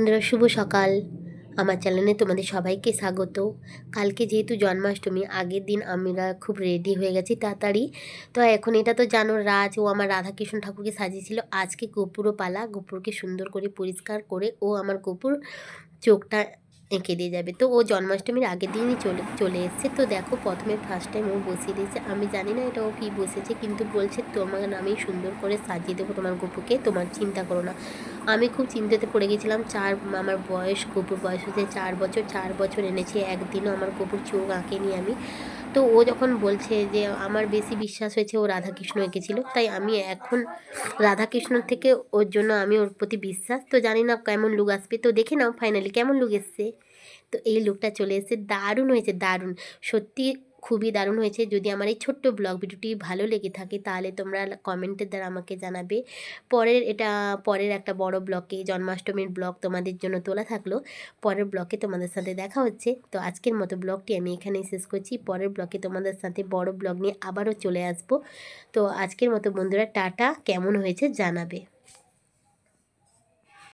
বন্ধুরা, শুভ সকাল। আমার চ্যানেলে তোমাদের সবাইকে স্বাগত। কালকে যেহেতু জন্মাষ্টমী, আগের দিন আমরা খুব রেডি হয়ে গেছি তাড়াতাড়ি। তো এখন এটা তো জানো, রাজ, ও আমার রাধাকৃষ্ণ ঠাকুরকে সাজিয়েছিল। আজকে গোপুরও পালা গোপুরকে সুন্দর করে পরিষ্কার করে ও আমার গোপুর চোখটা এঁকে দিয়ে যাবে। তো ও জন্মাষ্টমীর আগের দিনই চলে চলে এসছে। তো দেখো, প্রথমে ফার্স্ট টাইম ও বসিয়ে দিয়েছে। আমি জানি না এটা ও কী বসেছে, কিন্তু বলছে তোমার আমি সুন্দর করে সাজিয়ে দেবো তোমার গপুকে, তোমার চিন্তা করো না। আমি খুব চিন্তাতে পড়ে গেছিলাম, চার, আমার বয়স, গপুর বয়স হচ্ছে চার বছর চার বছর এনেছি, একদিনও আমার গপুর চোখ আঁকেনি আমি। তো ও যখন বলছে যে, আমার বেশি বিশ্বাস হয়েছে ও রাধাকৃষ্ণ এঁকেছিল তাই আমি এখন রাধাকৃষ্ণ থেকে ওর জন্য আমি ওর প্রতি বিশ্বাস। তো জানি না কেমন লুক আসবে, তো দেখে নাও ফাইনালি কেমন লুক এসছে। তো এই লুকটা চলে এসেছে, দারুণ হয়েছে, দারুণ। সত্যি খুবই দারুণ হয়েছে। যদি আমার এই ছোট্ট ব্লগ ভিডিওটি ভালো লেগে থাকে, তাহলে তোমরা কমেন্টের দ্বারা আমাকে জানাবে। পরের এটা, পরের একটা বড় ব্লকে জন্মাষ্টমীর ব্লগ তোমাদের জন্য তোলা থাকল। পরের ব্লকে তোমাদের সাথে দেখা হচ্ছে। তো আজকের মতো ব্লগটি আমি এখানেই শেষ করছি। পরের ব্লকে তোমাদের সাথে বড় ব্লগ নিয়ে আবারও চলে আসব। তো আজকের মতো বন্ধুরা, টাটা। কেমন হয়েছে জানাবে।